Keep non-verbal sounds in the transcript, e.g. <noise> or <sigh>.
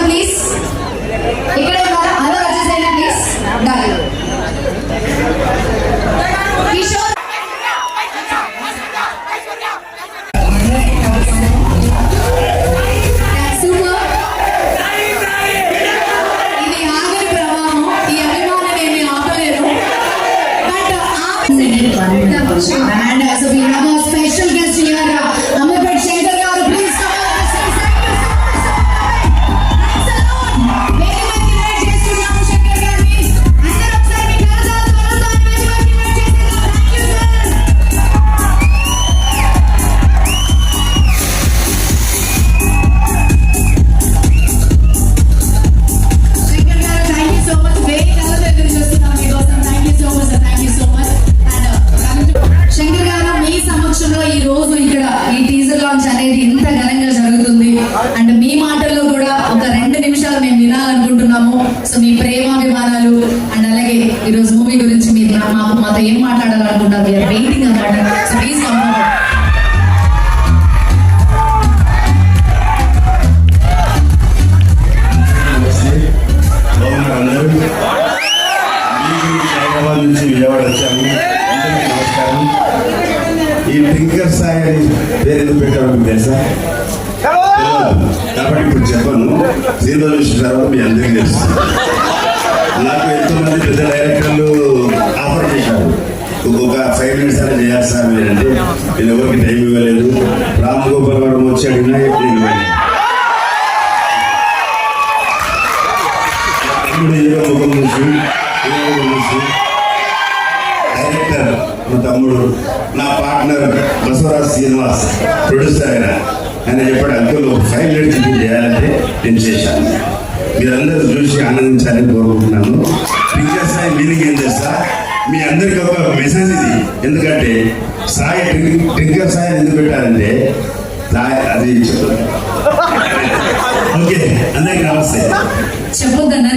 Please ఇక్కడ ఉన్నారా. Hello వచ్చేసేయండి ప్లీజ్ రోజు ఈ టీజర్ లాంచ్ అనేది ఇంత ఘనంగా జరుగుతుంది. అండ్ మీ మాటల్లో కూడా ఒక రెండు నిమిషాలు మేము వినాలనుకుంటున్నాము. సో మీ ప్రేమాభిమానాలు అండ్ అలాగే ఈ రోజు మూవీ గురించి మీరు మా- మాకు మాతో ఏం మాట్లాడాలనుకుంటారు వీఆర్ వెయిటింగ్ అనమాట సో ప్లీజ్ నుంచి విజయవాడ వచ్చాము. అందరికీ నమస్కారం. ఈ టింకర్ సాయి అని పేరు ఎందుకు పెట్టారు మీకు తెలుసా. కాబట్టి ఇప్పుడు చెప్పను. సినిమా చూసిన తర్వాత మీ అందరికీ తెలుసు. నాకు ఎంతో మంది పెద్ద డైరెక్టర్లు ఆఫర్ చేశారు. ఒక ఫైవ్ మినిట్స్ అయినా చేయాలి సార్ మీరు అంటే. నేను ఎవరికి టైం ఇవ్వలేదు. రామ్ గోపాల్ వర్మ వచ్చి అడిగినా నేను ఇవ్వలేదు. తమ్ముడు హీరో ముఖం చూసి? డైరెక్టర్ మా తమ్ముడు నా పార్ట్నర్ బసవరాజ్ శ్రీనివాస్ ప్రొడ్యూసర్ ఆయన. ఆయన చెప్పాడు అంకుల్ ఒక ఫైవ్ మినిట్స్ షూటింగ్ చేయాలంటే నేను చేశాను. మీరందరూ చూసి ఆనందించాలని కోరుకుంటున్నాను. పింకర్ సాయి మీనింగ్ ఏం తెలుసా? మీ అందరికి ఒక మెసేజ్ ఇది. ఎందుకంటే సాయి టింకర్ సాయి ఎందుకు పెట్టారంటే సాయి అది <laughs> ఓకే అందరికి నమస్తే. చెప్పొద్దన్నారు